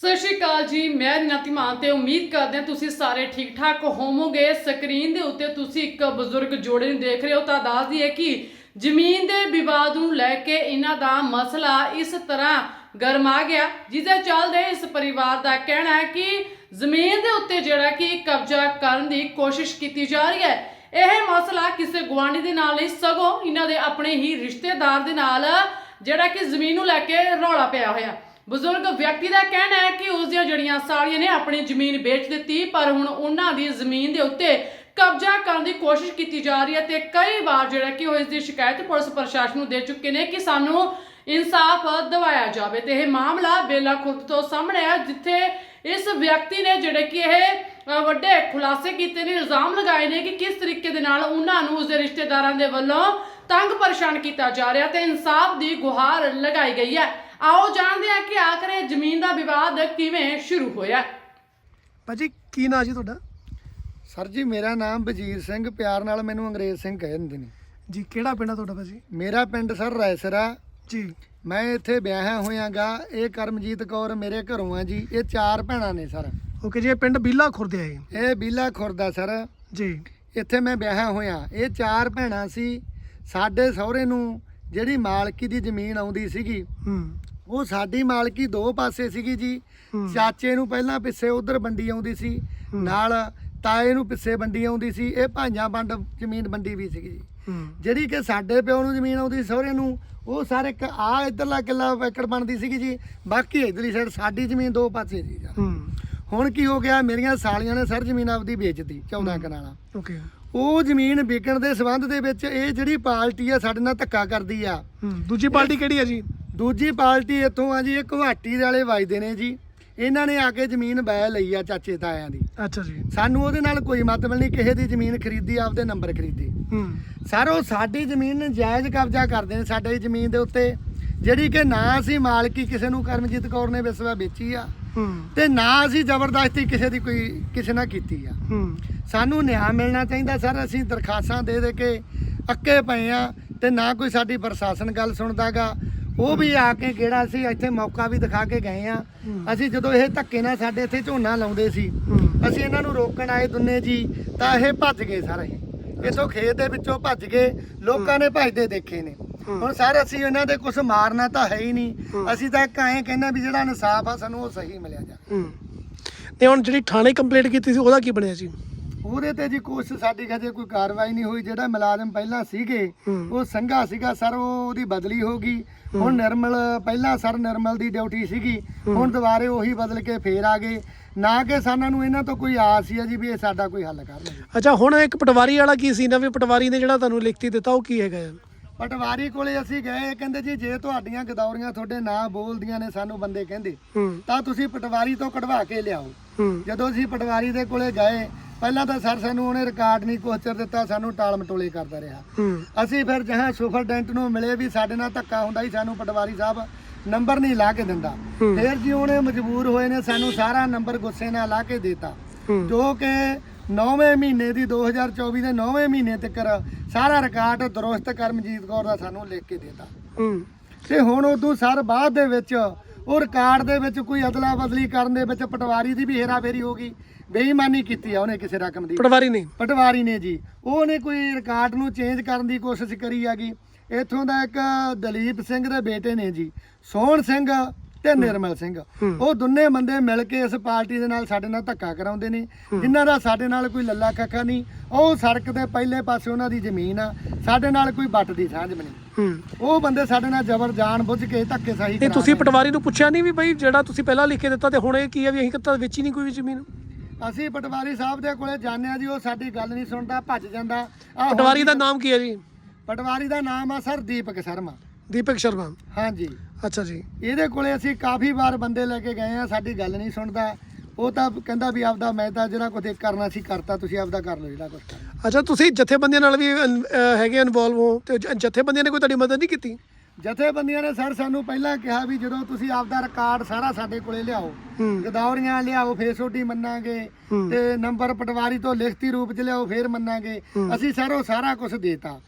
ਸਤਿ ਸ਼੍ਰੀ ਅਕਾਲ ਜੀ, ਮੈਂ ਨੀਤੀ ਮਾਨ ਤੇ ਉਮੀਦ ਕਰਦੇ ਹਾਂ ਤੁਸੀਂ ਸਾਰੇ ਠੀਕ ਠਾਕ ਹੋਵੋਗੇ। ਸਕਰੀਨ ਦੇ ਉੱਤੇ ਤੁਸੀਂ ਇੱਕ ਬਜ਼ੁਰਗ ਜੋੜੇ ਨੂੰ ਦੇਖ ਰਹੇ ਹੋ, ਤਾਂ ਦੱਸਦੀ ਹੈ ਕਿ ਜ਼ਮੀਨ ਦੇ ਵਿਵਾਦ ਨੂੰ ਲੈ ਕੇ ਇਹਨਾਂ ਦਾ ਮਸਲਾ ਇਸ ਤਰ੍ਹਾਂ ਗਰਮਾ ਗਿਆ ਜਿਹਦੇ ਚੱਲਦੇ ਇਸ ਪਰਿਵਾਰ ਦਾ ਕਹਿਣਾ ਹੈ ਕਿ ਜ਼ਮੀਨ ਦੇ ਉੱਤੇ ਜਿਹੜਾ ਕਿ ਕਬਜ਼ਾ ਕਰਨ ਦੀ ਕੋਸ਼ਿਸ਼ ਕੀਤੀ ਜਾ ਰਹੀ ਹੈ, ਇਹ ਮਸਲਾ ਕਿਸੇ ਗੁਆਂਢੀ ਦੇ ਨਾਲ ਨਹੀਂ, ਸਗੋਂ ਇਹਨਾਂ ਦੇ ਆਪਣੇ ਹੀ ਰਿਸ਼ਤੇਦਾਰ ਦੇ ਨਾਲ ਜਿਹੜਾ ਕਿ ਜ਼ਮੀਨ ਨੂੰ ਲੈ ਕੇ ਰੌਲਾ ਪਿਆ ਹੋਇਆ। ਬਜ਼ੁਰਗ ਵਿਅਕਤੀ ਦਾ ਕਹਿਣਾ ਹੈ ਕਿ ਉਸ ਦੀਆਂ ਜੜੀਆਂ ਸਾਲੀਆਂ ਨੇ ਆਪਣੀ ਜ਼ਮੀਨ ਵੇਚ ਦਿੱਤੀ, ਪਰ ਹੁਣ ਉਹਨਾਂ ਦੀ ਜ਼ਮੀਨ ਦੇ ਉੱਤੇ ਕਬਜ਼ਾ ਕਰਨ ਦੀ ਕੋਸ਼ਿਸ਼ ਕੀਤੀ ਜਾ ਰਹੀ ਹੈ ਤੇ ਕਈ ਵਾਰ ਜਿਹੜਾ ਕਿ ਉਹ ਇਸ ਦੀ ਸ਼ਿਕਾਇਤ ਪੁਲਿਸ ਪ੍ਰਸ਼ਾਸਨ ਨੂੰ ਦੇ ਚੁੱਕੇ ਨੇ ਕਿ ਸਾਨੂੰ ਇਨਸਾਫ ਦਿਵਾਇਆ ਜਾਵੇ। ਤੇ ਇਹ ਮਾਮਲਾ ਬੇਲਾ ਖੁਰਦ ਤੋਂ ਸਾਹਮਣੇ ਆ ਜਿੱਥੇ ਇਸ ਵਿਅਕਤੀ ਨੇ ਜਿਹੜੇ ਕਿ ਇਹ ਵੱਡੇ ਖੁਲਾਸੇ ਕੀਤੇ ਨੇ, ਇਲਜ਼ਾਮ ਲਗਾਏ ਨੇ ਕਿ ਕਿਸ ਤਰੀਕੇ ਦੇ ਨਾਲ ਉਹਨਾਂ ਨੂੰ ਉਸਦੇ ਰਿਸ਼ਤੇਦਾਰਾਂ ਦੇ ਵੱਲੋਂ ਤੰਗ ਪਰੇਸ਼ਾਨ ਕੀਤਾ ਜਾ ਰਿਹਾ ਤੇ ਇਨਸਾਫ ਦੀ ਗੁਹਾਰ ਲਗਾਈ ਗਈ ਹੈ। ਆਓ ਜਾਣਦੇ ਹਾਂ ਕਿ ਆਖਰ ਇਹ ਜ਼ਮੀਨ ਦਾ ਵਿਵਾਦ ਕਿਵੇਂ ਸ਼ੁਰੂ ਹੋਇਆ। ਭਾਜੀ ਕੀ ਨਾਂ ਜੀ ਤੁਹਾਡਾ? ਸਰ ਜੀ ਮੇਰਾ ਨਾਮ ਵਜੀਰ ਸਿੰਘ ਪਿਆਰ ਨਾਲ ਮੈਨੂੰ ਅੰਗਰੇਜ਼ ਸਿੰਘ ਕਹਿ ਦਿੰਦੇ ਨੇ। ਜੀ ਕਿਹੜਾ ਪਿੰਡ ਆ ਤੁਹਾਡਾ ਭਾਜੀ? ਮੇਰਾ ਪਿੰਡ ਸਰ ਰਾਇਸਰਾ ਜੀ। ਮੈਂ ਇੱਥੇ ਵਿਆਹਿਆ ਹੋਇਆਗਾ। ਇਹ ਕਰਮਜੀਤ ਕੌਰ ਮੇਰੇ ਘਰੋਂ ਆ ਜੀ। ਇਹ ਚਾਰ ਭੈਣਾਂ ਨੇ ਸਰ। ਓਕੇ ਜੀ ਇਹ ਪਿੰਡ ਬੀਲਾ ਖੁਰਦੇ ਆ ਇਹ ਇਹ ਬੀਲਾ ਖੁਰਦਾ ਸਰ। ਜੀ। ਇੱਥੇ ਮੈਂ ਵਿਆਹਿਆ ਹੋਇਆ। ਇਹ ਚਾਰ ਭੈਣਾਂ ਸੀ। ਸਾਡੇ ਸਹੁਰੇ ਨੂੰ ਜਿਹੜੀ ਮਾਲਕੀ ਦੀ ਜ਼ਮੀਨ ਆਉਂਦੀ ਸੀਗੀ ਹੂੰ। ਉਹ ਸਾਡੀ ਮਾਲਕੀ ਦੋ ਪਾਸੇ ਸੀਗੀ ਜੀ। ਚਾਚੇ ਨੂੰ ਪਹਿਲਾਂ ਪਿੱਛੇ ਉਧਰ ਵੰਡੀ ਆਉਂਦੀ ਸੀ। ਨਾਲ ਤਾਏ ਨੂੰ ਪਿੱਛੇ ਵੰਡੀ ਆਉਂਦੀ ਸੀ ਇਹ ਭਾਈਆਂ ਵੰਡ ਜ਼ਮੀਨ ਵੰਡੀ ਵੀ ਸੀਗੀ ਜੀ। ਜਿਹੜੀ ਕਿ ਸਾਡੇ ਪਿਓ ਨੂੰ ਜ਼ਮੀਨ ਆਉਂਦੀ ਸਹੁਰੇ ਨੂੰ ਉਹ ਸਾਰੇ ਇੱਕ ਆ ਇਧਰਲਾ ਕਿੱਲਾ ਏਕੜ ਬਣਦੀ ਸੀਗੀ ਜੀ। ਬਾਕੀ ਇਧਰਲੀ ਸਾਈਡ ਸਾਡੀ ਜ਼ਮੀਨ ਦੋ ਪਾਸੇ ਸੀ ਹੁਣ ਕੀ ਹੋ ਗਿਆ ਮੇਰੀਆਂ ਸਾਲੀਆਂ ਨੇ ਸਰ ਜ਼ਮੀਨ ਆਪਦੀ ਵੇਚਤੀ 14 ਕਨਾਲਾਂ। ਓਕੇ। ਉਹ ਜ਼ਮੀਨ ਵਿਕਣ ਦੇ ਸਬੰਧ ਦੇ ਵਿੱਚ ਇਹ ਜਿਹੜੀ ਪਾਰਟੀ ਆ ਸਾਡੇ ਨਾਲ ਧੱਕਾ ਕਰਦੀ ਆ। ਦੂਜੀ ਪਾਰਟੀ ਕਿਹੜੀ ਆ ਜੀ? ਦੂਜੀ ਪਾਰਟੀ ਇੱਥੋਂ ਆ ਜੀ ਇਹ ਗੁਹਾਟੀ ਦੇ ਵਾਲੇ ਵੱਜਦੇ ਨੇ ਜੀ। ਇਹਨਾਂ ਨੇ ਆ ਕੇ ਜ਼ਮੀਨ ਬੈ ਲਈ ਆ ਚਾਚੇ ਤਾਇਆਂ ਦੀ। ਅੱਛਾ ਜੀ। ਸਾਨੂੰ ਉਹਦੇ ਨਾਲ ਕੋਈ ਮਤਲਬ ਨਹੀਂ ਕਿਸੇ ਦੀ ਜ਼ਮੀਨ ਖਰੀਦੀ ਆਪਦੇ ਨੰਬਰ ਖਰੀਦੇ। ਹੂੰ। ਸਰ ਉਹ ਸਾਡੀ ਜ਼ਮੀਨ ਨਜਾਇਜ਼ ਕਬਜ਼ਾ ਕਰਦੇ ਨੇ ਸਾਡੀ ਜ਼ਮੀਨ ਦੇ ਉੱਤੇ। ਜਿਹੜੀ ਕਿ ਨਾ ਅਸੀਂ ਮਾਲਕੀ ਕਿਸੇ ਨੂੰ ਕਰਮਜੀਤ ਕੌਰ ਨੇ ਵਿਸਵਾ ਵੇਚੀ ਆ। ਤੇ ਨਾ ਅਸੀਂ ਜ਼ਬਰਦਸਤੀ ਕਿਸੇ ਦੀ ਕੋਈ ਕਿਸੇ ਨਾਲ ਕੀਤੀ ਆ। ਸਾਨੂੰ ਨਿਆਂ ਮਿਲਣਾ ਚਾਹੀਦਾ ਸਰ। ਅਸੀਂ ਦਰਖਾਸਤਾਂ ਦੇ ਦੇ ਕੇ ਅੱਕੇ ਪਏ ਆ ਤੇ ਨਾ ਕੋਈ ਸਾਡੀ ਪ੍ਰਸ਼ਾਸਨ ਗੱਲ ਸੁਣਦਾਗਾ ਉਹ ਵੀ ਆ ਕੇ ਕਿਹੜਾ ਸੀ ਇੱਥੇ ਮੌਕਾ ਵੀ ਦਿਖਾ ਕੇ ਗਏ ਆ। ਅਸੀਂ ਜਦੋਂ ਇਹ ਧੱਕੇ ਨਾਲ ਸਾਡੇ ਇੱਥੇ ਝੋਨਾ ਲਾਉਂਦੇ ਸੀ ਅਸੀਂ ਇਹਨਾਂ ਨੂੰ ਰੋਕਣ ਆਏ ਦੁੰਨੇ ਜੀ ਤਾਂ ਇਹ ਭੱਜ ਗਏ ਸਾਰੇ। ਇਥੋਂ ਖੇਤ ਦੇ ਵਿੱਚੋਂ ਭੱਜ ਗਏ ਲੋਕਾਂ ਨੇ ਭੱਜਦੇ ਦੇਖੇ ਨੇ। ਹੁਣ ਸਰ ਅਸੀਂ ਇਹਨਾਂ ਦੇ ਕੁਝ ਮਾਰਨਾ ਤਾਂ ਹੈ ਹੀ ਨਹੀਂ। ਅਸੀਂ ਤਾਂ ਇੱਕ ਐਂ ਕਹਿੰਦੇ ਵੀ ਜਿਹੜਾ ਇਨਸਾਫ ਆ ਸਾਨੂੰ ਉਹ ਸਹੀ ਮਿਲਿਆ ਜਾ। ਤੇ ਹੁਣ ਜਿਹੜੀ ਥਾਣੇ ਕੰਪਲੀਟ ਕੀਤੀ ਸੀ ਉਹਦਾ ਕੀ ਬਣਿਆ ਜੀ ਉਹਦੇ ਤੇ ਜੀ ਕੁਛ ਸਾਡੀ ਹਜੇ ਕੋਈ ਕਾਰਵਾਈ ਨਹੀਂ ਹੋਈ ਜਿਹੜਾ ਮੁਲਾਜ਼ਮ ਪਹਿਲਾਂ ਸੀਗੇ ਹੂੰ। ਉਹ ਸੰਘਾ ਸੀਗਾ ਸਰ ਉਹ ਉਹਦੀ ਬਦਲੀ ਹੋ ਗਈ। ਹੁਣ ਨਿਰਮਲ ਪਹਿਲਾਂ ਸਰ ਨਿਰਮਲ ਦੀ ਡਿਊਟੀ ਸੀਗੀ ਹੁਣ ਦੁਬਾਰੇ ਉਹੀ ਬਦਲ ਕੇ ਫੇਰ ਆ ਗਏ। ਨਾ ਕਿ ਸਾਨੂੰ ਨੂੰ ਇਹਨਾਂ ਤੋਂ ਕੋਈ ਆਸ ਹੀ ਆ ਜੀ ਵੀ ਇਹ ਸਾਡਾ ਕੋਈ ਹੱਲ ਕਰਨਗੇ ਅੱਛਾ ਹੁਣ ਇੱਕ ਪਟਵਾਰੀ ਵਾਲਾ ਕੀ ਸੀ ਨਾ ਵੀ ਪਟਵਾਰੀ ਨੇ ਜਿਹੜਾ ਤੁਹਾਨੂੰ ਲਿਖਤੀ ਦਿੱਤਾ ਉਹ ਕੀ ਹੈਗਾ? ਪਟਵਾਰੀ ਕੋਲੇ ਅਸੀਂ ਗਏ ਕਹਿੰਦੇ ਜੀ ਜੇ ਤੁਹਾਡੀਆਂ ਗਦੌਰੀਆਂ ਤੁਹਾਡੇ ਨਾਂ ਬੋਲਦੀਆਂ ਨੇ ਸਾਨੂੰ ਬੰਦੇ ਕਹਿੰਦੇ ਹੂੰ। ਤਾਂ ਤੁਸੀਂ ਪਟਵਾਰੀ ਤੋਂ ਕਢਵਾ ਕੇ ਲਿਆਓ। ਹੂੰ। ਜਦੋਂ ਅਸੀਂ ਪਟਵਾਰੀ ਦੇ ਕੋਲੇ ਗਏ ਪਹਿਲਾਂ ਤਾਂ ਸਰ ਸਾਨੂੰ ਉਹਨੇ ਰਿਕਾਰਡ ਨਹੀਂ ਕੋਚਰ ਦਿੱਤਾ ਸਾਨੂੰ ਟਾਲ ਮਟੋਲੇ ਕਰਦਾ ਰਿਹਾ। ਅਸੀਂ ਫਿਰ ਜਹਾਂ ਸੁਪਰਡੈਂਟ ਨੂੰ ਮਿਲੇ ਵੀ ਸਾਡੇ ਨਾਲ ਧੱਕਾ ਹੁੰਦਾ ਹੀ ਸਾਨੂੰ ਪਟਵਾਰੀ ਸਾਹਿਬ ਨੰਬਰ ਨਹੀਂ ਲਾ ਕੇ ਦਿੰਦਾ। ਫਿਰ ਜੀ ਉਹਨੇ ਮਜਬੂਰ ਹੋਏ ਨੇ ਸਾਨੂੰ ਸਾਰਾ ਨੰਬਰ ਗੁੱਸੇ ਨਾਲ ਲਾ ਕੇ ਦਿੱਤਾ। ਜੋ ਕਿ 9ਵੇਂ ਮਹੀਨੇ ਦੀ 2024 ਦੇ 9ਵੇਂ ਮਹੀਨੇ ਤੱਕ ਸਾਰਾ ਰਿਕਾਰਡ ਦਰੁਸਤ ਕਰਮਜੀਤ ਕੌਰ ਦਾ ਸਾਨੂੰ ਲਿਖ ਕੇ ਦਿੱਤਾ। ਤੇ ਹੁਣ ਉਦੋਂ ਸਰ ਬਾਅਦ ਦੇ ਵਿੱਚ ਉਹ ਰਿਕਾਰਡ ਦੇ ਵਿੱਚ ਕੋਈ ਅਦਲਾ ਬਦਲੀ ਕਰਨ ਦੇ ਵਿੱਚ ਪਟਵਾਰੀ ਦੀ ਵੀ ਹੇਰਾਫੇਰੀ ਹੋ ਗਈ। ਬੇਈਮਾਨੀ ਕੀਤੀ ਆ ਉਹਨੇ ਕਿਸੇ ਰਕਮ ਦੀ। ਪਟਵਾਰੀ ਨੇ? ਪਟਵਾਰੀ ਨੇ ਜੀ। ਉਹਨੇ ਕੋਈ ਰਿਕਾਰਡ ਨੂੰ ਚੇਂਜ ਕਰਨ ਦੀ ਕੋਸ਼ਿਸ਼ ਕਰੀ ਹੈਗੀ। ਇੱਥੋਂ ਦਾ ਇੱਕ ਦਲੀਪ ਸਿੰਘ ਦੇ ਬੇਟੇ ਨੇ ਜੀ ਸੋਹਣ ਸਿੰਘ ਤੇ ਨਿਰਮਲ ਸਿੰਘ। ਉਹ ਦੋਨੇ ਬੰਦੇ ਮਿਲ ਕੇ ਇਸ ਪਾਰਟੀ ਦੇ ਨਾਲ ਸਾਡੇ ਨਾਲ ਧੱਕਾ ਕਰਾਉਂਦੇ ਨੇ। ਜਿਨ੍ਹਾਂ ਦਾ ਸਾਡੇ ਨਾਲ ਕੋਈ ਲੱਲਾ ਕੱਖਾ ਨਹੀਂ ਉਹ ਸੜਕ ਦੇ ਪਹਿਲੇ ਪਾਸੇ ਉਹਨਾਂ ਦੀ ਜ਼ਮੀਨ ਆ। ਸਾਡੇ ਨਾਲ ਕੋਈ ਬੱਟ ਦੀ ਸਾਂਝ ਬਣੀ ਹੂੰ ਉਹ ਬੰਦੇ ਸਾਡੇ ਨਾਲ ਜ਼ਬਰ ਜਾਣ ਬੁੱਝ ਕੇ ਧੱਕੇ ਸਾਹੀ ਤੇ ਤੁਸੀਂ ਪਟਵਾਰੀ ਨੂੰ ਪੁੱਛਿਆ ਨਹੀਂ ਵੀ ਬਈ ਜਿਹੜਾ ਤੁਸੀਂ ਪਹਿਲਾਂ ਲਿਖ ਕੇ ਦਿੱਤਾ ਤੇ ਹੁਣ ਇਹ ਕੀ ਹੈ ਵੀ ਅਸੀਂ ਕਿਤਾ ਵੇਚੀ ਨਹੀਂ ਕੋਈ ਵੀ ਜ਼ਮੀਨ? ਅਸੀਂ ਪਟਵਾਰੀ ਸਾਹਿਬ ਦੇ ਕੋਲੇ ਜਾਂਦੇ ਆ ਜੀ ਉਹ ਸਾਡੀ ਗੱਲ ਨਹੀਂ ਸੁਣਦਾ ਭੱਜ ਜਾਂਦਾ। ਆਹ ਪਟਵਾਰੀ ਦਾ ਨਾਮ ਕੀ ਹੈ ਜੀ? ਪਟਵਾਰੀ ਦਾ ਨਾਮ ਆ ਸਰ ਦੀਪਕ ਸ਼ਰਮਾ। ਦੀਪਕ ਸ਼ਰਮਾ। ਹਾਂਜੀ। ਅੱਛਾ ਜੀ। ਇਹਦੇ ਕੋਲੇ ਅਸੀਂ ਕਾਫੀ ਵਾਰ ਬੰਦੇ ਲੈ ਕੇ ਗਏ ਆ ਸਾਡੀ ਗੱਲ ਨਹੀਂ ਸੁਣਦਾ। ਉਹ ਤਾਂ ਕਹਿੰਦਾ ਵੀ ਆਪਦਾ ਮੈਂ ਤਾਂ ਜਿਹੜਾ ਕੁਝ ਕਰਨਾ ਸੀ ਕਰਤਾ ਤੁਸੀਂ ਆਪਦਾ ਕਰ ਲਓ ਜਿਹੜਾ ਕੁਝ ਕਰਨਾ। ਅੱਛਾ ਤੁਸੀਂ ਜਥੇਬੰਦੀਆਂ ਨਾਲ ਵੀ ਅਨ- ਅਹ ਹੈਗੇ ਇਨਵੋਲਵ ਹੋ ਤੇ ਜ- ਜਥੇਬੰਦੀਆਂ ਨੇ ਕੋਈ ਤੁਹਾਡੀ ਮਦਦ ਨਹੀਂ ਕੀਤੀ ਜਥੇਬੰਦੀਆਂ ਨੇ ਸਰ ਸਾਨੂੰ ਪਹਿਲਾਂ ਕਿਹਾ ਵੀ ਜਦੋਂ ਤੁਸੀਂ ਆਪਦਾ ਰਿਕਾਰਡ ਸਾਰਾ ਸਾਡੇ ਕੋਲੇ ਲਿਆਓ ਹੂੰ ਗਦੌਰੀਆਂ ਲਿਆਓ ਫੇਸੋਟੀ ਮੰਨਾਂਗੇ ਹੂੰ। ਤੇ ਨੰਬਰ ਪਟਵਾਰੀ ਤੋਂ ਲਿਖਤੀ ਰੂਪ ਚ ਲਿਆਓ ਫੇਰ ਮੰਨਾਂਗੇ ਅਸੀਂ ਸਰ ਉਹ ਸਾਰਾ ਕੁਝ ਦੇਤਾ।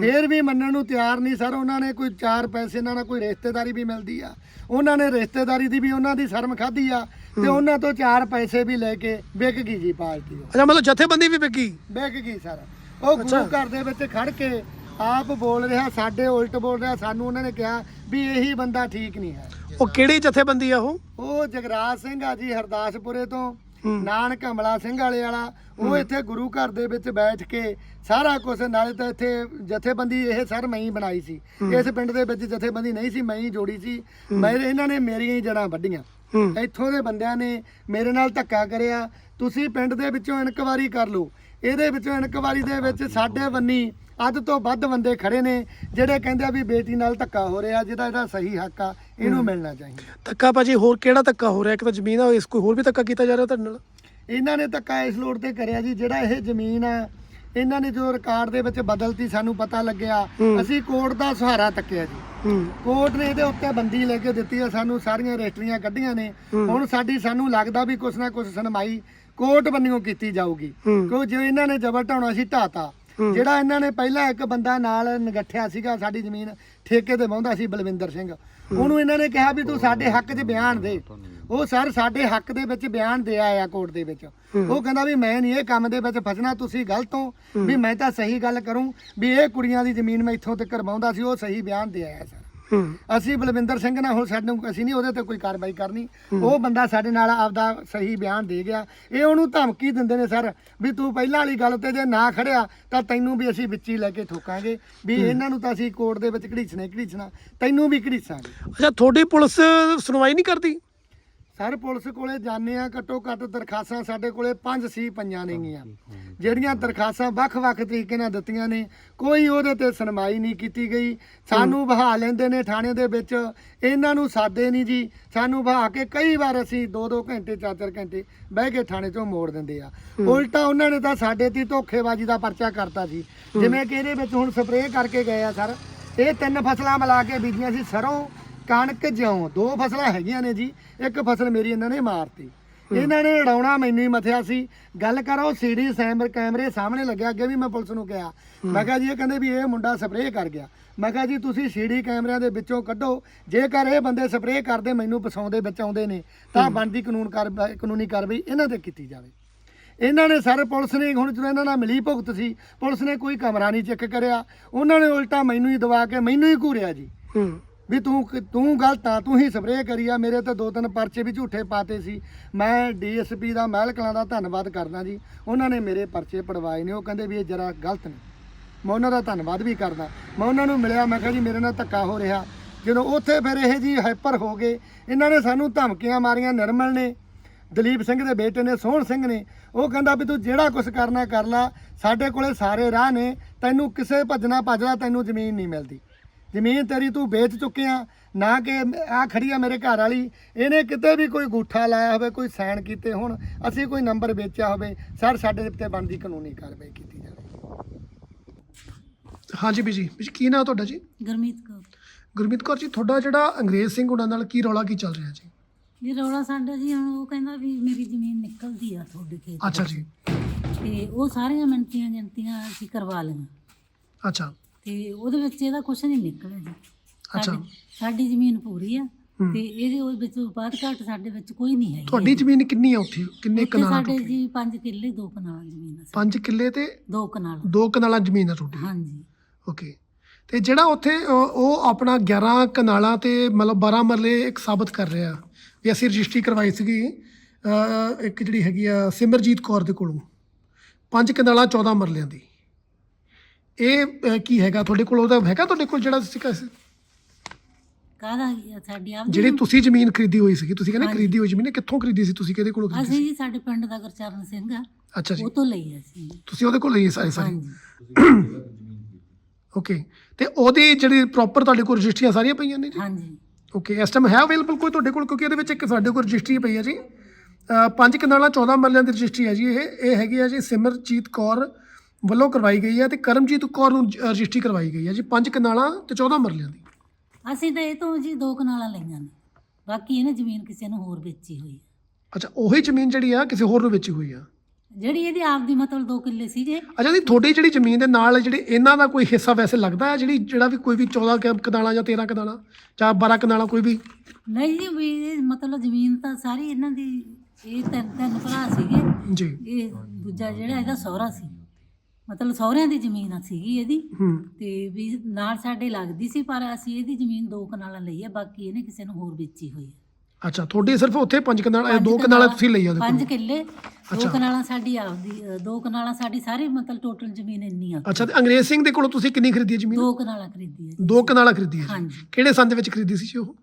ਫੇਰ ਵੀ ਮੰਨਣ ਨੂੰ ਤਿਆਰ ਨਹੀਂ ਸਰ। ਉਹਨਾਂ ਨੇ ਕੋਈ ਚਾਰ ਪੈਸੇ ਨਾਲ ਕੋਈ ਰਿਸ਼ਤੇਦਾਰੀ ਵੀ ਮਿਲਦੀ ਆ। ਉਹਨਾਂ ਨੇ ਰਿਸ਼ਤੇਦਾਰੀ ਦੀ ਵੀ ਉਹਨਾਂ ਦੀ ਸ਼ਰਮ ਖਾਧੀ ਆ ਤੇ ਉਹਨਾਂ ਤੋਂ ਚਾਰ ਪੈਸੇ ਵੀ ਲੈ ਕੇ ਵਿਕ ਗਈ ਜੀ ਪਾਰਟੀ ਉਹ। ਅੱਛਾ ਮਤਲਬ ਜਥੇਬੰਦੀ ਵੀ ਵਿਕੀ ਵਿਕ ਗਈ ਸਰ। ਉਹ ਗੁਰੂ ਘਰ ਦੇ ਵਿੱਚ ਖੜ ਕੇ ਆਪ ਬੋਲ ਰਿਹਾ ਸਾਡੇ ਉਲਟ ਬੋਲ ਰਿਹਾ। ਸਾਨੂੰ ਉਹਨਾਂ ਨੇ ਕਿਹਾ ਵੀ ਇਹੀ ਬੰਦਾ ਠੀਕ ਨਹੀਂ ਹੈ। ਉਹ ਕਿਹੜੀ ਜਥੇਬੰਦੀ ਆ ਉਹ? ਉਹ ਜਗਰਾਜ ਸਿੰਘ ਆ ਜੀ ਹਰਦਾਸਪੁਰੇ ਤੋਂ। ਨਾਨਕ ਹਮਲਾ ਸਿੰਘ ਵਾਲੇ ਵਾਲਾ ਉਹ ਇੱਥੇ ਗੁਰੂ ਘਰ ਦੇ ਵਿੱਚ ਬੈਠ ਕੇ ਸਾਰਾ ਕੁਝ ਨਾਲੇ ਤਾਂ ਇੱਥੇ ਜਥੇਬੰਦੀ ਇਹ ਸਰ ਮੈਂ ਹੀ ਬਣਾਈ ਸੀ। ਇਸ ਪਿੰਡ ਦੇ ਵਿੱਚ ਜਥੇਬੰਦੀ ਨਹੀਂ ਸੀ ਮੈਂ ਹੀ ਜੋੜੀ ਸੀ। ਮੈਂ ਇਹਨਾਂ ਨੇ ਮੇਰੀਆਂ ਹੀ ਜੜਾਂ ਵੱਢੀਆਂ। ਇੱਥੋਂ ਦੇ ਬੰਦਿਆਂ ਨੇ ਮੇਰੇ ਨਾਲ ਧੱਕਾ ਕਰਿਆ। ਤੁਸੀਂ ਪਿੰਡ ਦੇ ਵਿੱਚੋਂ ਇਨਕੁਆਰੀ ਕਰ ਲਓ। ਇਹਦੇ ਵਿੱਚੋਂ ਇਨਕੁਆਰੀ ਦੇ ਵਿੱਚ ਸਾਡੇ ਬੰਨੀ ਅੱਧ ਤੋਂ ਵੱਧ ਬੰਦੇ ਖੜੇ ਨੇ ਜਿਹੜੇ ਕਹਿੰਦੇ ਆ ਵੀ ਬੇਟੀ ਨਾਲ ਧੱਕਾ ਹੋ ਰਿਹਾ ਜਿਹਦਾ ਇਹਦਾ ਸਹੀ ਹੱਕ ਆ ਇਹਨੂੰ ਮਿਲਣਾ ਚਾਹੀਦਾ। ਧੱਕਾ ਭਾਜੀ ਹੋਰ ਕਿਹੜਾ ਧੱਕਾ ਹੋ ਰਿਹਾ? ਇੱਕ ਤਾਂ ਜ਼ਮੀਨ ਆ ਇਸ ਕੋਈ ਹੋਰ ਵੀ ਧੱਕਾ ਕੀਤਾ ਜਾ ਰਿਹਾ ਤੁਹਾਡੇ ਨਾਲ? ਇਹਨਾਂ ਨੇ ਧੱਕਾ ਇਸ ਲੋੜ ਤੇ ਕਰਿਆ ਜੀ ਜਿਹੜਾ ਇਹ ਜ਼ਮੀਨ ਆ ਇਹਨਾਂ ਨੇ ਜੋ ਰਿਕਾਰਡ ਦੇ ਵਿੱਚ ਬਦਲਤੀ ਸਾਨੂੰ ਪਤਾ ਲੱਗਿਆ। ਅਸੀਂ ਕੋਰਟ ਦਾ ਸਹਾਰਾ ਤੱਕਿਆ ਜੀ। ਕੋਰਟ ਨੇ ਇਹਦੇ ਉੱਤੇ ਬੰਦੀ ਲੈ ਕੇ ਦਿੱਤੀ ਆ ਸਾਨੂੰ ਸਾਰੀਆਂ ਰਜਿਸਟਰੀਆਂ ਕੱਢੀਆਂ ਨੇ। ਹੁਣ ਸਾਡੀ ਸਾਨੂੰ ਲੱਗਦਾ ਵੀ ਕੁਛ ਨਾ ਕੁਛ ਸੁਣਵਾਈ ਕੋਰਟ ਬੰਨਿਓ ਕੀਤੀ ਜਾਊਗੀ। ਕਿਉਂ ਜੋ ਇਹਨਾਂ ਨੇ ਜ਼ਬਰ ਢਾਉਣਾ ਸੀ ਢਾਤਾ। ਜਿਹੜਾ ਇਹਨਾਂ ਨੇ ਪਹਿਲਾਂ ਇੱਕ ਬੰਦਾ ਨਾਲ ਨਗੱਠਿਆ ਸੀਗਾ ਸਾਡੀ ਜ਼ਮੀਨ ਠੇਕੇ ਤੇ ਵਾਹੁੰਦਾ ਸੀ ਬਲਵਿੰਦਰ ਸਿੰਘ। ਉਹਨੂੰ ਇਹਨਾਂ ਨੇ ਕਿਹਾ ਵੀ ਤੂੰ ਸਾਡੇ ਹੱਕ 'ਚ ਬਿਆਨ ਦੇ। ਉਹ ਸਰ ਸਾਡੇ ਹੱਕ ਦੇ ਵਿੱਚ ਬਿਆਨ ਦੇ ਆਇਆ ਕੋਰਟ ਦੇ ਵਿੱਚ। ਉਹ ਕਹਿੰਦਾ ਵੀ ਮੈਂ ਨਹੀਂ ਇਹ ਕੰਮ ਦੇ ਵਿੱਚ ਫਸਣਾ ਤੁਸੀਂ ਗਲਤ ਹੋ। ਵੀ ਮੈਂ ਤਾਂ ਸਹੀ ਗੱਲ ਕਰੂੰ ਵੀ ਇਹ ਕੁੜੀਆਂ ਦੀ ਜ਼ਮੀਨ ਮੈਂ ਇੱਥੋਂ ਤੱਕ ਵਾਹੁੰਦਾ ਸੀ ਉਹ ਸਹੀ ਬਿਆਨ ਦੇ ਆਇਆ ਸਰ। ਅਸੀਂ ਬਲਵਿੰਦਰ ਸਿੰਘ ਨਾਲ ਹੁਣ ਸਾਨੂੰ ਅਸੀਂ ਨਹੀਂ ਉਹਦੇ ਤੇ ਕੋਈ ਕਾਰਵਾਈ ਕਰਨੀ। ਉਹ ਬੰਦਾ ਸਾਡੇ ਨਾਲ ਆਪਦਾ ਸਹੀ ਬਿਆਨ ਦੇ ਗਿਆ। ਇਹ ਉਹਨੂੰ ਧਮਕੀ ਦਿੰਦੇ ਨੇ ਸਰ ਵੀ ਤੂੰ ਪਹਿਲਾਂ ਵਾਲੀ ਗੱਲ ਤੇ ਜੇ ਨਾ ਖੜਿਆ ਤਾਂ ਤੈਨੂੰ ਵੀ ਅਸੀਂ ਵਿੱਚ ਹੀ ਲੈ ਕੇ ਠੋਕਾਂਗੇ। ਵੀ ਇਹਨਾਂ ਨੂੰ ਤਾਂ ਅਸੀਂ ਕੋਰਟ ਦੇ ਵਿੱਚ ਘੜੀਸਣਾ ਹੀ ਘੜੀਸਣਾ ਤੈਨੂੰ ਵੀ ਘੜੀਸਾਂਗੇ। ਅੱਛਾ ਤੁਹਾਡੀ ਪੁਲਿਸ ਸੁਣਵਾਈ ਨਹੀਂ ਕਰਦੀ? ਸਰ ਪੁਲਿਸ ਕੋਲੇ ਜਾਂਦੇ ਆ ਘੱਟੋ ਘੱਟ ਦਰਖਾਸਤਾਂ ਸਾਡੇ ਕੋਲੇ ਪੰਜ ਸੀ ਪਈਆਂ ਨੇਗੀਆਂ। ਜਿਹੜੀਆਂ ਦਰਖਾਸਤਾਂ ਵੱਖ-ਵੱਖ ਤਰੀਕੇ ਨਾਲ ਦਿੱਤੀਆਂ ਨੇ ਕੋਈ ਉਹਦੇ ਤੇ ਸੁਣਵਾਈ ਨਹੀਂ ਕੀਤੀ ਗਈ। ਸਾਨੂੰ ਬਹਾ ਲੈਂਦੇ ਨੇ ਥਾਣੇ ਦੇ ਵਿੱਚ। ਇਹਨਾਂ ਨੂੰ ਸਾਦੇ ਨਹੀਂ ਜੀ। ਸਾਨੂੰ ਬਹਾ ਕੇ ਕਈ ਵਾਰ ਅਸੀਂ 2-2 ਘੰਟੇ 4-4 ਘੰਟੇ ਬਹਿ ਕੇ ਥਾਣੇ ਚੋਂ ਮੋੜ ਦਿੰਦੇ ਆ। ਉਲਟਾ ਉਹਨਾਂ ਨੇ ਤਾਂ ਸਾਡੇ ਤੇ ਧੋਖੇਬਾਜ਼ੀ ਦਾ ਪਰਚਾ ਕਰਤਾ ਸੀ ਜਿਵੇਂ ਕਿ ਇਹਦੇ ਵਿੱਚ ਹੁਣ ਸਪਰੇਅ ਕਰਕੇ ਗਏ ਆ ਸਰ। ਇਹ ਤਿੰਨ ਫਸਲਾਂ ਮਿਲਾ ਕੇ ਬੀਜੀਆਂ ਸੀ ਸਰੋਂ ਕਣਕ ਜਿਉਂ ਦੋ ਫਸਲਾਂ ਹੈਗੀਆਂ ਨੇ ਜੀ ਇੱਕ ਫਸਲ ਮੇਰੀ ਇਹਨਾਂ ਨੇ ਮਾਰਤੀ। ਇਹਨਾਂ ਨੇ ਉਡਾਉਣਾ ਮੈਨੂੰ ਹੀ ਮਥਿਆ ਸੀ। ਗੱਲ ਕਰੋ ਸੀਡੀ ਸੈਮਰ ਕੈਮਰੇ ਸਾਹਮਣੇ ਲੱਗਿਆ ਅੱਗੇ ਵੀ ਮੈਂ ਪੁਲਿਸ ਨੂੰ ਕਿਹਾ। ਮੈਂ ਕਿਹਾ ਜੀ ਇਹ ਕਹਿੰਦੇ ਵੀ ਇਹ ਮੁੰਡਾ ਸਪਰੇਅ ਕਰ ਗਿਆ। ਮੈਂ ਕਿਹਾ ਜੀ ਤੁਸੀਂ ਸੀਡੀ ਕੈਮਰਿਆਂ ਦੇ ਵਿੱਚੋਂ ਕੱਢੋ। ਜੇਕਰ ਇਹ ਬੰਦੇ ਸਪਰੇਅ ਕਰਦੇ ਮੈਨੂੰ ਫਸਾਉਂਦੇ ਵਿੱਚ ਆਉਂਦੇ ਨੇ ਤਾਂ ਬਣਦੀ ਕਾਨੂੰਨ ਕਾਰਵਾਈ ਕਾਨੂੰਨੀ ਕਾਰਵਾਈ ਇਹਨਾਂ ਤੇ ਕੀਤੀ ਜਾਵੇ। ਇਹਨਾਂ ਨੇ ਸਾਰੇ ਪੁਲਿਸ ਨੇ ਹੁਣ ਜਦੋਂ ਇਹਨਾਂ ਨਾਲ ਮਿਲੀ ਭੁਗਤ ਸੀ ਪੁਲਿਸ ਨੇ ਕੋਈ ਕਮਰਾ ਨਹੀਂ ਚੈੱਕ ਕਰਿਆ। ਉਹਨਾਂ ਨੇ ਉਲਟਾ ਮੈਨੂੰ ਹੀ ਦਵਾ ਕੇ ਮੈਨੂੰ ਹੀ ਘੂਰਿਆ ਜੀ। ਹੂੰ। ਵੀ ਤੂੰ ਕਿ- ਤੂੰ ਗਲਤ ਆ, ਤੂੰ ਹੀ ਸਪਰੇਅ ਕਰੀ ਆ। ਮੇਰੇ ਤੇ ਦੋ ਤਿੰਨ ਪਰਚੇ ਵੀ ਝੂਠੇ ਪਾਤੇ ਸੀ। ਮੈਂ ਡੀਐਸਪੀ ਦਾ, ਮਹਿਲ ਕਲਾਂ ਦਾ ਧੰਨਵਾਦ ਕਰਦਾ ਜੀ। ਉਹਨਾਂ ਨੇ ਮੇਰੇ ਪਰਚੇ ਪੜਵਾਏ ਨੇ। ਉਹ ਕਹਿੰਦੇ ਵੀ ਇਹ ਜਰਾ ਗਲਤ ਨੇ। ਮੈਂ ਉਹਨਾਂ ਦਾ ਧੰਨਵਾਦ ਵੀ ਕਰਦਾ। ਮੈਂ ਉਹਨਾਂ ਨੂੰ ਮਿਲਿਆ, ਮੈਂ ਕਿਹਾ ਜੀ, ਮੇਰੇ ਨਾਲ ਧੱਕਾ ਹੋ ਰਿਹਾ। ਜਦੋਂ ਉੱਥੇ ਫਿਰ ਇਹ ਜੀ ਹਾਈਪਰ ਹੋ ਗਏ, ਇਹਨਾਂ ਨੇ ਸਾਨੂੰ ਧਮਕੀਆਂ ਮਾਰੀਆਂ, ਨਿਰਮਲ ਨੇ, ਦਲੀਪ ਸਿੰਘ ਦੇ ਬੇਟੇ ਨੇ, ਸੋਹਣ ਸਿੰਘ ਨੇ। ਉਹ ਕਹਿੰਦਾ ਵੀ ਤੂੰ ਜਿਹੜਾ ਕੁਝ ਕਰਨਾ, ਕਰ ਲਾ। ਸਾਡੇ ਕੋਲੇ ਸਾਰੇ ਰਾਹ ਨੇ। ਤੈਨੂੰ ਕਿਸੇ ਭੱਜਣਾ ਭੱਜਦਾ ਤੈਨੂੰ ਜ਼ਮੀਨ ਨਹੀਂ ਮਿਲਦੀ। ਜ਼ਮੀਨ ਤੇਰੀ ਤੂੰ ਵੇਚ ਚੁੱਕਿਆ ਨਾ ਕਿ ਆ ਖੜੀ ਆ ਮੇਰੇ ਘਰ ਵਾਲੀ। ਇਹਨੇ ਕਿਤੇ ਵੀ ਕੋਈ ਗੂਠਾ ਲਾਇਆ ਹੋਵੇ ਕੋਈ ਸਾਈਨ ਕੀਤੇ ਹੋਣ ਅਸੀਂ ਕੋਈ ਨੰਬਰ ਵੇਚਿਆ ਹੋਵੇ ਸਰ ਸਾਡੇ ਉੱਤੇ ਬਣਦੀ ਕਾਨੂੰਨੀ ਕਾਰਵਾਈ ਕੀਤੀ ਜਾਵੇ। ਹਾਂਜੀ ਬੀਜੀ ਬੀਜੀ ਕੀ ਨਾਮ ਤੁਹਾਡਾ ਜੀ? ਗਰਮੀਤ ਕੌਰ। ਗੁਰਮੀਤ ਕੌਰ ਜੀ ਤੁਹਾਡਾ ਜਿਹੜਾ ਅੰਗਰੇਜ਼ ਸਿੰਘ ਉਹਨਾਂ ਨਾਲ ਕੀ ਰੌਲਾ ਕੀ ਚੱਲ ਰਿਹਾ ਜੀ? ਜੀ ਰੌਲਾ ਸਾਡਾ ਜੀ ਹੁਣ ਉਹ ਕਹਿੰਦਾ ਵੀ ਮੇਰੀ ਜ਼ਮੀਨ ਨਿਕਲਦੀ ਆ ਤੁਹਾਡੇ ਖੇਤ ਅੱਛਾ ਜੀ। ਤੇ ਉਹ ਸਾਰੀਆਂ ਮਿੰਟੀਆਂ ਜੰਤੀਆਂ ਅਸੀਂ ਕਰਵਾ ਲਈਆਂ। ਅੱਛਾ। ਤੇ ਉਹਦੇ ਵਿੱਚ ਇਹਦਾ ਕੁਝ ਨਹੀਂ ਨਿਕਲਿਆ ਜੀ। ਅੱਛਾ। ਸਾਡੀ- ਸਾਡੀ ਜ਼ਮੀਨ ਪੂਰੀ ਆ ਹੂੰ। ਤੇ ਇਹਦੇ ਉਹ ਵਿੱਚ ਬਾਦ ਘਾਟ ਸਾਡੇ ਵਿੱਚ ਕੋਈ ਨਹੀਂ ਹੈ ਤੁਹਾਡੀ ਜ਼ਮੀਨ ਕਿੰਨੀ ਆ ਉੱਥੇ? ਕਿੰਨੇ ਕਨਾਲਾਂ ਸਾਡੇ ਟੋਟਲ ਜੀ 5 ਕਿੱਲੇ ਦੋ ਕਨਾਲਾਂ ਜ਼ਮੀਨ ਆ 5 ਕਿੱਲੇ ਤੇ ਦੋ ਕਨਾਲ। 2 ਕਨਾਲਾਂ ਜ਼ਮੀਨ ਆ ਤੁਹਾਡੀ? ਹਾਂਜੀ। ਓਕੇ। ਤੇ ਜਿਹੜਾ ਉੱਥੇ ਉਹ ਉਹ ਆਪਣਾ 11 ਕਨਾਲਾਂ ਤੇ ਮਤਲਬ 12 ਮਰਲੇ ਇੱਕ ਸਾਬਤ ਕਰ ਰਿਹਾ। ਵੀ ਅਸੀਂ ਰਜਿਸਟਰੀ ਕਰਵਾਈ ਸੀਗੀ ਇੱਕ ਜਿਹੜੀ ਹੈਗੀ ਆ ਸਿਮਰਜੀਤ ਕੌਰ ਦੇ ਕੋਲੋਂ। ਪੰਜ ਕਨਾਲਾਂ 14 ਮਰਲਿਆਂ ਦੀ। ਇਹ ਅਹ, ਕੀ ਹੈਗਾ? ਤੁਹਾਡੇ ਕੋਲ ਉਹਦਾ ਹੈਗਾ ਤੁਹਾਡੇ ਕੋਲ ਜਿਹੜਾ ਕਹਿ- ਕਾਹਦਾ ਸਾਡੀ ਆਪ ਜਿਹੜੀ ਤੁਸੀਂ ਜ਼ਮੀਨ ਖਰੀਦੀ ਹੋਈ ਸੀਗੀ ਤੁਸੀਂ ਕਹਿੰਦੇ ਹਾਂਜੀ। ਖਰੀਦੀ ਹੋਈ ਜ਼ਮੀਨ ਇਹ ਕਿੱਥੋਂ ਖਰੀਦੀ ਸੀ? ਤੁਸੀਂ ਕਿਹਦੇ ਕੋਲੋਂ ਖਰੀਦੀ ਅਸੀਂ ਸੀ? ਜੀ ਸਾਡੇ ਪਿੰਡ ਦਾ ਗੁਰਚਰਨ ਸਿੰਘ ਆ। ਅੱਛਾ ਜੀ। ਉਹ ਤੋਂ ਲਈ ਅਸੀਂ। ਤੁਸੀਂ ਉਹਦੇ ਕੋਲ ਲਈ ਸਾਰੀ ਸਾਰੀ? ਹਾਂਜੀ। ਓਕੇ ਤੇ ਉਹਦੀ ਜਿਹੜੀ ਪ੍ਰੋਪਰ ਤੁਹਾਡੇ ਕੋਲ ਰਜਿਸਟਰੀਆਂ ਸਾਰੀਆਂ ਪਈਆਂ ਨੇ ਜੀ? ਹਾਂਜੀ। ਓਕੇ ਇਸ ਟਾਈਮ ਹੈ ਅਵੇਲੇਬਲ ਕੋਈ ਤੁਹਾਡੇ ਕੋਲ? ਕਿਉਂਕਿ ਇਹਦੇ ਵਿੱਚ ਇੱਕ ਸਾਡੇ ਕੋਲ ਰਜਿਸਟਰੀ ਪਈ ਹੈ ਜੀ। ਅ, ਪੰਜ ਕਨਾਲਾਂ 14 ਮਰਲਿਆਂ ਦੀ ਰਜਿਸਟਰੀ ਹੈ ਜੀ ਇਹ। ਇਹ ਹੈਗੀ ਹੈ ਜੀ ਸਿਮਰਜੀਤ ਕੌਰ ਵੱਲੋਂ ਕਰਵਾਈ ਗਈ ਹੈ ਤੇ ਕਰਮਜੀਤ ਕੌਰ ਨੂੰ ਜ- ਰਜਿਸਟਰੀ ਕਰਵਾਈ ਗਈ ਹੈ। ਜੀ ਪੰਜ ਕਨਾਲਾਂ ਤੇ 14 ਮਰਲਿਆਂ ਦੀ। ਅਸੀਂ ਤਾਂ ਇਹ ਤੋਂ ਜੀ ਦੋ ਕਨਾਲਾਂ ਲਈਆਂ ਨੇ। ਬਾਕੀ ਇਹਨੇ ਜ਼ਮੀਨ ਕਿਸੇ ਨੂੰ ਹੋਰ ਵੇਚੀ ਹੋਈ ਹੈ। ਅੱਛਾ ਉਹੀ ਜ਼ਮੀਨ ਜਿਹੜੀ ਆ ਕਿਸੇ ਹੋਰ ਨੂੰ ਵੇਚੀ ਹੋਈ ਆ? ਜਿਹੜੀ ਇਹਦੀ ਆਪਦੀ ਮਤਲਬ 2 ਕਿੱਲੇ ਸੀਗੇ ਅੱਛਾ ਜੀ ਤੁਹਾਡੀ ਜਿਹੜੀ ਜ਼ਮੀਨ ਦੇ ਨਾਲ ਜਿਹੜੇ ਇਹਨਾਂ ਦਾ ਕੋਈ ਹਿੱਸਾ ਵੈਸੇ ਲੱਗਦਾ ਹੈ ਜਿਹੜੀ ਜਿਹੜਾ ਵੀ ਕੋਈ ਵੀ 14 ਕ- ਕਨਾਲਾਂ ਜਾਂ 13 ਕਨਾਲਾਂ ਜਾਂ 12 ਕਨਾਲਾਂ ਕੋਈ ਵੀ? ਨਹੀਂ ਜੀ ਵੀ ਇਹ ਮਤਲਬ ਜ਼ਮੀਨ ਤਾਂ ਸਾਰੀ ਇਹਨਾਂ ਦੀ ਇਹ ਤਿੰਨ ਤਿੰਨ ਭਰਾ ਸੀਗੇ। ਜੀ। ਇਹ ਦੂਜਾ ਜਿਹੜਾ ਇਹਦਾ ਸਹੁਰਾ ਸੀ। ਮਤਲਬ ਸਹੁਰਿਆਂ ਦੀ ਜ਼ਮੀਨ ਸੀਗੀ ਇਹਦੀ ਹੂੰ। ਤੇ ਵੀ ਨਾਲ ਸਾਡੇ ਲੱਗਦੀ ਸੀ ਪਰ ਅਸੀਂ ਇਹਦੀ ਜ਼ਮੀਨ ਦੋ ਕਨਾਲਾਂ ਲਈ ਹੈ ਬਾਕੀ ਇਹਨੇ ਕਿਸੇ ਨੂੰ ਹੋਰ ਵੇਚੀ ਹੋਈ ਹੈ ਅੱਛਾ ਤੁਹਾਡੀ ਸਿਰਫ ਉੱਥੇ ਪੰਜ ਕਨਾਲਾਂ ਪੰਜ ਦੋ ਕਨਾਲਾਂ ਤੁਸੀਂ ਲਈ ਆ ਉਹਦੇ ਪੰਜ ਕੋਲ ਕਿੱਲੇ ਦੋ ਅੱਛਾ। ਕਨਾਲਾਂ ਸਾਡੀ ਆਪਦੀ ਅ, ਦੋ ਕਨਾਲਾਂ ਸਾਡੀ ਸਾਰੀ ਮਤਲਬ ਟੋਟਲ ਜ਼ਮੀਨ ਇੰਨੀ ਆ। ਅੱਛਾ ਤੇ ਅੰਗਰੇਜ਼ ਸਿੰਘ ਦੇ ਕੋਲੋਂ ਤੁਸੀਂ ਕਿੰਨੀ ਖਰੀਦੀ ਹੈ ਜ਼ਮੀਨ? ਦੋ ਕਨਾਲਾਂ ਖਰੀਦੀ ਹੈ ਜੀ। ਦੋ ਕਨਾਲਾਂ ਖਰੀਦੀ ਹੈ ਜੀ। ਹਾਂਜੀ। ਕਿਹੜੇ ਸੰਨ ਦੇ ਵਿੱਚ ਖਰੀਦੀ ਸੀ ਜੀ ਉਹ?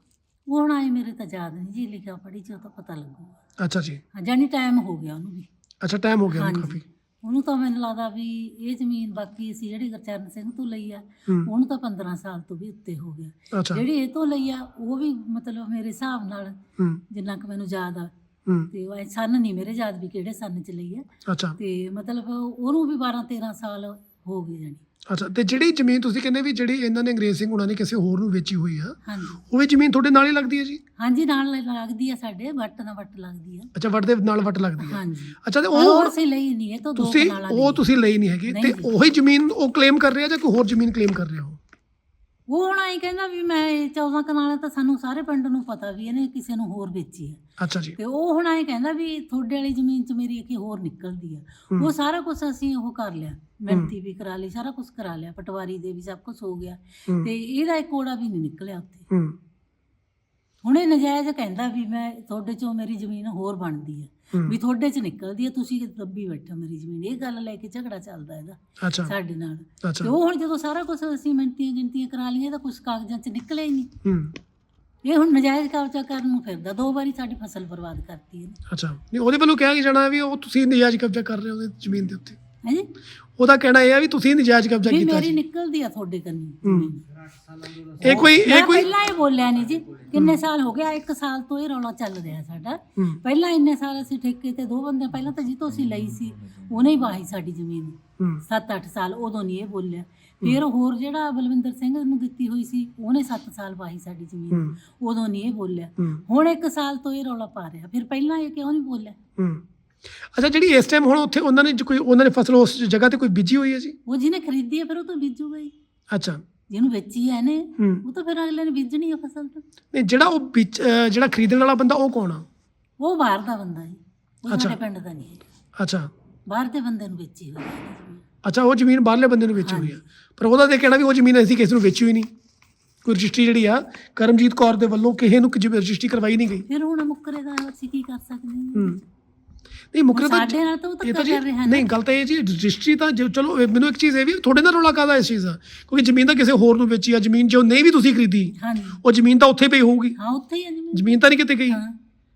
ਉਹ ਹੁਣ ਆਏ ਮੇਰੇ ਤਾਂ ਯਾਦ ਨਹੀਂ ਜੀ ਲਿਖਿਆ ਪੜ੍ਹੀ ਚ ਉਹ ਤਾਂ ਪਤਾ ਲੱਗੂਗਾ। ਅੱਛਾ ਜੀ। ਹਾਂ ਜਾਨੀ ਟਾਈਮ ਹੋ ਗਿਆ ਉਹਨੂੰ ਵੀ। ਅੱਛਾ ਟਾਈਮ ਹੋ ਗਿਆ ਉਹਨੂੰ ਹਾਂਜੀ। ਕਾਫੀ। ਉਹਨੂੰ ਤਾਂ ਮੈਨੂੰ ਲੱਗਦਾ ਵੀ ਇਹ ਜ਼ਮੀਨ ਬਾਕੀ ਸੀ ਜਿਹੜੀ ਗੁਰਚਰਨ ਸਿੰਘ ਤੋਂ ਲਈ ਆ ਹੂੰ। ਉਹਨੂੰ ਤਾਂ 15 ਸਾਲ ਤੋਂ ਵੀ ਉੱਤੇ ਹੋ ਗਿਆ। ਅੱਛਾ। ਜਿਹੜੀ ਇਹ ਤੋਂ ਲਈ ਆ ਉਹ ਵੀ ਮਤਲਬ ਮੇਰੇ ਹਿਸਾਬ ਨਾਲ ਹੂੰ। ਜਿੰਨਾ ਕੁ ਮੈਨੂੰ ਯਾਦ ਆ। ਹੂੰ। ਤੇ ਉਹ ਸੰਨ ਨਹੀਂ ਮੇਰੇ ਯਾਦ ਵੀ ਕਿਹੜੇ ਸੰਨ ਚ ਲਈ ਆ। ਅੱਛਾ। ਤੇ ਮਤਲਬ ਉਹਨੂੰ ਵੀ 12 13 ਸਾਲ ਹੋ ਗਏ ਜਾਣੀ। ਅੱਛਾ ਤੇ ਜਿਹੜੀ ਜ਼ਮੀਨ ਤੁਸੀਂ ਕਹਿੰਦੇ ਵੀ ਜਿਹੜੀ ਇਹਨਾਂ ਨੇ ਅੰਗਰੇਜ਼ ਸਿੰਘ ਉਹਨਾਂ ਨੇ ਕਿਸੇ ਹੋਰ ਨੂੰ ਵੇਚੀ ਹੋਈ ਆ ਹਾਂਜੀ। ਉਹ ਵੀ ਜ਼ਮੀਨ ਤੁਹਾਡੇ ਨਾਲ ਹੀ ਲੱਗਦੀ ਹੈ ਜੀ? ਹਾਂਜੀ ਨਾਲ ਲੱਗਦੀ ਆ ਸਾਡੇ ਵੱਟ ਨਾਲ ਵੱਟ ਲੱਗਦੀ ਆ। ਅੱਛਾ ਵੱਟ ਦੇ ਨਾਲ ਵੱਟ ਲੱਗਦੀ ਹੈ ਹਾਂਜੀ। ਅੱਛਾ ਤੇ ਉਹ ਉਹ ਅਸੀਂ ਲਈ ਨਹੀਂ ਇਹ ਤਾਂ ਦੋ ਤੁਸੀਂ ਕਨਾਲਾਂ ਉਹ। ਤੁਸੀਂ ਲਈ ਨਹੀਂ ਹੈਗੀ ਤੇ। ਉਹੀ ਜ਼ਮੀਨ ਉਹ ਕਲੇਮ ਕਰ ਰਿਹਾ ਜਾਂ ਕੋਈ ਹੋਰ ਜ਼ਮੀਨ ਕਲੇਮ ਕਰ ਰਿਹਾ ਹੋ ਉਹ ਹੁਣ ਆਈ ਕਹਿੰਦਾ ਵੀ ਮੈਂ ਇਹ 14 ਕਨਾਲਾਂ ਤਾਂ ਸਾਨੂੰ ਸਾਰੇ ਪਿੰਡ ਨੂੰ ਪਤਾ ਵੀ ਇਹਨੇ ਕਿਸੇ ਨੂੰ ਹੋਰ ਵੇਚੀ ਹੈ ਅੱਛਾ ਜੀ। ਤੇ ਉਹ ਹੁਣ ਆਏ ਕਹਿੰਦਾ ਵੀ ਤੁਹਾਡੇ ਵਾਲੀ ਜ਼ਮੀਨ 'ਚ ਮੇਰੀ ਇੱਕ ਹੋਰ ਨਿਕਲਦੀ ਆ। ਹੂੰ। ਉਹ ਸਾਰਾ ਕੁਝ ਅਸੀਂ ਉਹ ਕਰ ਲਿਆ। ਮਿਹਨਤੀ ਵੀ ਕਰਾ ਲਈ ਸਾਰਾ ਕੁਝ ਕਰਾ ਲਿਆ। ਪਟਵਾਰੀ ਦੇ ਵੀ ਸਭ ਕੁਝ ਹੋ ਗਿਆ। ਤੇ ਇਹਦਾ ਇੱਕ ਕੋੜਾ ਵੀ ਨਹੀਂ ਨਿਕਲਿਆ ਉੱਥੇ। ਹੁਣ ਇਹ ਨਜਾਇਜ਼ ਕਹਿੰਦਾ ਵੀ ਮੈਂ ਤੁਹਾਡੇ 'ਚੋਂ ਮੇਰੀ ਜ਼ਮੀਨ ਹੋਰ ਬਣਦੀ ਹੂੰ। ਵੀ ਤੁਹਾਡੇ 'ਚ ਨਿਕਲਦੀ ਹੈ ਤੁਸੀਂ ਦੱਬੀ ਬੈਠੋ ਮੇਰੀ ਜ਼ਮੀਨ। ਇਹ ਗੱਲ ਲੈ ਕੇ ਝਗੜਾ ਚੱਲਦਾ ਇਹਦਾ ਅੱਛਾ। ਸਾਡੇ ਨਾਲ। ਤੇ ਉਹ ਹੁਣ ਜਦੋਂ ਸਾਰਾ ਕੁਝ ਅਸੀਂ ਮਿਹਨਤੀਆਂ ਗਿਣਤੀਆਂ ਕਰਾ ਲਈਆਂ ਤਾਂ ਕੁਝ ਕਾਗਜ਼ਾਂ 'ਚ ਨਿਕਲਿਆ ਹੀ ਨਹੀਂ। ਹੂੰ। ਇਹ ਹੁਣ ਨਜਾਇਜ਼ ਕਬਜ਼ਾ ਕਰਨ ਨੂੰ ਫਿਰਦਾ ਦੋ ਵਾਰੀ ਸਾਡੀ ਫਸਲ ਬਰਬਾਦ ਕਰਤੀ ਇਹਨੇ। ਅੱਛਾ। ਨਹੀਂ ਉਹਦੇ ਵੱਲੋਂ ਕਿਹਾ ਕਿ ਜਾਣਾ ਵੀ ਉਹ ਤੁਸੀਂ ਨਜਾਇਜ਼ ਕਬਜ਼ਾ ਕਰ ਰਹੇ ਹੋ ਉਹਦੀ ਜ਼ਮੀਨ ਦੇ ਉੱਤੇ। ਹੈ? ਜੀ ਉਹਦਾ ਕਹਿਣਾ ਇਹ ਆ ਵੀ ਤੁਸੀਂ ਨਜਾਇਜ਼ ਕਬਜ਼ਾ ਕੀਤਾ ਮੇਰੀ ਜੀ ਨਿਕਲਦੀ ਆ ਤੁਹਾਡੇ ਕੰਨੀ ਹੂੰ। ਇਹ ਕੋਈ ਇਹ ਮੈਂ ਕੋਈ ਪਹਿਲਾਂ ਇਹ ਬੋਲਿਆ ਨਹੀਂ ਜੀ ਕਿੰਨੇ ਸਾਲ ਹੋ ਗਿਆ ਇੱਕ ਸਾਲ ਤੋਂ ਇਹ ਰੌਲਾ ਚੱਲ ਰਿਹਾ ਸਾਡਾ। ਹੂੰ। ਪਹਿਲਾਂ ਇੰਨੇ ਸਾਲ ਅਸੀਂ ਠੇਕੇ ਤੇ ਦੋ ਬੰਦੇ ਪਹਿਲਾਂ ਤਾਂ ਜਿੱਤੋਂ ਅਸੀਂ ਲਈ ਸੀ ਉਹਨੇ ਹੀ ਵਾਹੀ ਸਾਡੀ ਜ਼ਮੀਨ। ਹੂੰ। 7-8 ਸਾਲ ਉਦੋਂ ਨਹੀਂ ਇਹ ਬੋਲਿਆ। ਫਿਰ ਹੋਰ ਜਿਹੜਾ ਬਲਵਿੰਦਰ ਸਿੰਘ ਨੂੰ ਦਿੱਤੀ ਹੋਈ ਸੀ ਉਹਨੇ 7 ਸਾਲ ਵਾਹੀ ਸਾਡੀ ਜ਼ਮੀਨ। ਹੂੰ। ਉਦੋਂ ਨਹੀਂ ਇਹ ਬੋਲਿਆ। ਹੂੰ। ਹੁਣ ਇੱਕ ਸਾਲ ਤੋਂ ਇਹ ਰੌਲਾ ਪਾ ਰਿਹਾ। ਫਿਰ ਪਹਿਲਾਂ ਇਹ ਕਿਉਂ ਨਹੀਂ ਬੋਲਿਆ? ਹੂੰ। ਅੱਛਾ ਜਿਹੜੀ ਇਸ ਟਾਈਮ ਹੁਣ ਉੱਥੇ ਉਹਨਾਂ ਨੇ ਜੋ ਕੋਈ ਉਹਨਾਂ ਨੇ ਫਸਲ ਉਸ ਜਗ੍ਹਾ ਤੇ ਕੋਈ ਬੀਜੀ ਹੋਈ ਹੈ ਜੀ? ਉਹ ਜਿਹਨੇ ਖਰੀਦੀ ਹੈ ਫਿਰ ਉਹ ਤਾਂ ਬੀਜੂਗਾ ਹੀ। ਅੱਛਾ। ਜਿਹਨੂੰ ਵੇਚੀ ਹੈ ਨੇ ਉਹ ਤਾਂ ਫਿਰ ਅਗਲੇ ਨੇ ਬੀਜਣੀ ਹੈ ਫਸਲ ਤਾਂ। ਨਹੀਂ ਜਿਹੜਾ ਉਹ ਅਹ ਜਿਹੜਾ ਖਰੀਦਣ ਵਾਲਾ ਬੰਦਾ ਉਹ ਕੌਣ ਆ? ਉਹ ਬਾਹਰ ਦਾ ਬੰਦਾ ਹੈ। ਉਹ। ਸਾਡੇ ਪਿੰਡ ਦਾ ਨਹੀਂ ਹੈ ਅੱਛਾ। ਬਾਹਰ ਦੇ ਬੰਦੇ ਨੂੰ ਵੇਚੀ ਹੋਈ ਹੈ ਜ਼ਮੀਨ। ਅੱਛਾ ਉਹ ਜ਼ਮੀਨ ਬਾਹਰਲੇ ਬੰਦੇ ਨੂੰ ਵੇਚੀ ਹੋਈ ਆ। ਪਰ ਉਹਦਾ ਤੇ ਕਹਿਣਾ ਵੀ ਉਹ ਜ਼ਮੀਨ ਅਸੀਂ ਕਿਸੇ ਨੂੰ ਵੇਚੀ ਹੋਈ ਨਹੀਂ। ਕੋਈ ਰਜਿਸਟਰੀ ਜਿਹੜੀ ਆ ਕਰਮਜੀਤ ਕੌਰ ਦੇ ਵੱਲੋਂ ਕਿਸੇ ਨੂੰ ਕਿਸੇ ਰਜਿਸਟਰੀ ਕਰਵਾਈ ਨਹੀਂ ਗਈ। ਫਿਰ ਹੁਣ ਮੁੱਕਰੇ ਦਾ ਅਸੀਂ ਕੀ ਕਰ ਸਕਦੇ ਹਾਂ? ਹੂੰ। ਨਹੀਂ ਮੁਕਰੇ ਤਾਂ ਸਾਡੇ ਨਾਲ ਤਾਂ ਉਹ ਤਾਂ ਕਰ ਰਿਹਾ ਨਹੀਂ ਗੱਲ ਤਾਂ ਇਹ ਜੀ ਰਜਿਸਟਰੀ ਤਾਂ ਜੋ- ਚਲੋ ਮੈਨੂੰ ਇੱਕ ਚੀਜ਼ ਇਹ ਵੀ ਤੁਹਾਡੇ ਨਾਲ ਰੌਲਾ ਕਾਦਾ ਇਸ ਚੀਜ਼ ਦਾ? ਕਿਉਂਕਿ ਜ਼ਮੀਨ ਤਾਂ ਕਿਸੇ ਹੋਰ ਨੂੰ ਵੇਚੀ ਆ ਜ਼ਮੀਨ ਜੋ ਨਹੀਂ ਵੀ ਤੁਸੀਂ ਖਰੀਦੀ ਉਹ ਜ਼ਮੀਨ ਤਾਂ ਉੱਥੇ ਪਈ ਹੋਊਗੀ। ਹਾਂ ਉੱਥੇ ਹੀ ਹੈ ਜ਼ਮੀਨ। ਜ਼ਮੀਨ ਤਾਂ ਨਹੀਂ ਕਿਤੇ ਗਈ। ਹਾਂ।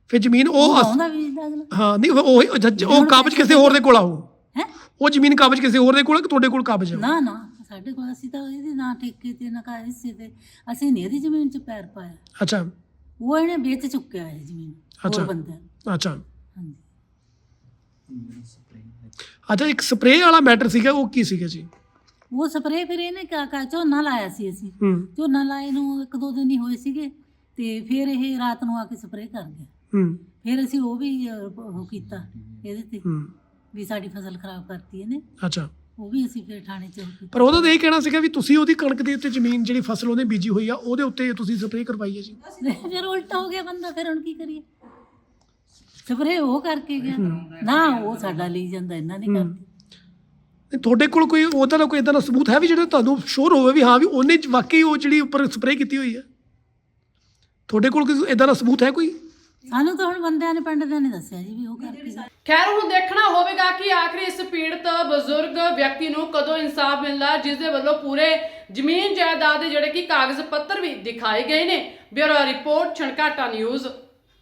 ਫਿਰ ਜ਼ਮੀਨ ਉਹ ਹਾਂ ਨਹੀਂ ਉਹ ਉਹ- ਕਾਬਜ ਕਿਸੇ ਹੋਰ ਦੇ ਕੋਲ ਆਉ ਹੈ? ਉਹ ਜ਼ਮੀਨ ਕਾਬਜ ਕਿਸੇ ਹੋਰ ਦੇ ਕੋਲ ਆ ਕਿ ਤੁਹਾਡੇ ਕੋਲ ਕਾਬਜ ਆ? ਨਾ ਨਾ ਸਾਡੇ ਕੋਲ ਅਸੀਂ ਤਾਂ ਇਹਦੇ ਨਾਂ ਠੇਕੇ ਤੇ ਨਾ ਕਾ ਹਿੱਸੇ ਤੇ ਅਸੀਂ ਨਹੀਂ ਇਹਦੀ ਜ਼ਮੀਨ 'ਚ ਪੈਰ ਪਾਇਆ। ਅੱਛਾ। ਉਹ ਇਹਨੇ ਵੇਚ ਚੁੱਕਿਆ ਹੈ ਜ਼ਮੀਨ ਅੱਛਾ। ਬੰਦੇ ਅੱਛਾ। ਅੱਛਾ ਇੱਕ ਸਪਰੇਅ ਵਾਲਾ ਮੈਟਰ ਸੀਗਾ ਉਹ ਕੀ ਸੀਗਾ ਜੀ? ਉਹ ਸਪਰੇਅ ਫਿਰ ਇਹਨੇ ਕਾ ਕਾ ਝੋਨਾ ਲਾਇਆ ਸੀ ਅਸੀਂ। ਹੂੰ। ਝੋਨਾ ਲਾਏ ਨੂੰ ਇੱਕ ਦੋ ਦਿਨ ਹੀ ਹੋਏ ਸੀਗੇ ਤੇ ਫਿਰ ਇਹ ਰਾਤ ਨੂੰ ਆ ਕੇ ਸਪਰੇਅ ਕਰ ਗਿਆ। ਹੂੰ। ਫਿਰ ਅਸੀਂ ਉਹ ਵੀ ਅਹ, ਉਹ ਕੀਤਾ ਇਹਦੇ ਤੇ ਹੂੰ। ਵੀ ਸਾਡੀ ਫਸਲ ਖਰਾਬ ਕਰਤੀ ਇਹਨੇ। ਅੱਛਾ। ਉਹ ਵੀ ਅਸੀਂ ਫਿਰ ਥਾਣੇ 'ਚ ਉਹ ਕੀਤਾ। ਪਰ ਉਹਦਾ ਤਾਂ ਇਹ ਕਹਿਣਾ ਸੀਗਾ ਵੀ ਤੁਸੀਂ ਉਹਦੀ ਕਣਕ ਦੇ ਉੱਤੇ ਜ਼ਮੀਨ ਜਿਹੜੀ ਫਸਲ ਉਹਨੇ ਬੀਜੀ ਹੋਈ ਆ ਉਹਦੇ ਉੱਤੇ ਤੁਸੀਂ ਸਪਰੇਅ ਕਰਵਾਈ ਹੈ ਜੀ। ਫਿਰ ਉਲਟਾ ਹੋ ਗਿਆ ਬੰਦਾ ਫਿਰ ਹੁਣ ਕੀ ਕਰੀਏ? ਸਪਰੇਅ ਉਹ ਕਰਕੇ ਗਿਆ। ਨਾ ਉਹ ਸਾਡਾ ਲਈ ਜਾਂਦਾ ਇਹਨਾਂ ਨੇ ਕਰਤੀ। ਨਹੀਂ, ਤੁਹਾਡੇ ਕੋਲ ਕੋਈ ਉਹਦਾ ਦਾ ਕੋਈ ਇਦਾਂ ਦਾ ਸਬੂਤ ਹੈ ਵੀ ਜਿਹੜਾ ਤੁਹਾਨੂੰ ਸ਼ੋਰ ਹੋਵੇ ਵੀ ਹਾਂ ਵੀ ਉਹਨੇ ਜ- ਵਾਕਈ ਉਹ ਜਿਹੜੀ ਉੱਪਰ ਸਪਰੇਅ ਕੀਤੀ ਹੋਈ ਹੈ? ਤੁਹਾਡੇ ਕੋਲ ਕੋਈ ਇਦਾਂ ਦਾ ਸਬੂਤ ਹੈ ਕੋਈ? ਸਾਨੂੰ ਤਾਂ ਹੁਣ ਬੰਦਿਆਂ ਨੇ ਪਿੰਡ ਦੇ ਨੇ ਦੱਸਿਆ ਜੀ ਵੀ ਉਹ ਕਰਕੇ ਗਿਆ। ਖੈਰ ਹੁਣ ਦੇਖਣਾ ਹੋਵੇਗਾ ਕਿ ਆਖਰੀ ਇਸ ਪੀੜਤ ਬਜ਼ੁਰਗ ਵਿਅਕਤੀ ਨੂੰ ਕਦੋਂ ਇਨਸਾਫ ਮਿਲਦਾ ਜਿਸ ਦੇ ਵੱਲੋਂ ਪੂਰੇ ਜ਼ਮੀਨ ਜਾਇਦਾਦ ਦੇ ਜਿਹੜੇ ਕਿ ਕਾਗਜ਼ ਪੱਤਰ ਵੀ ਦਿਖਾਏ ਗਏ ਨੇ। Bureau report Chhankata news.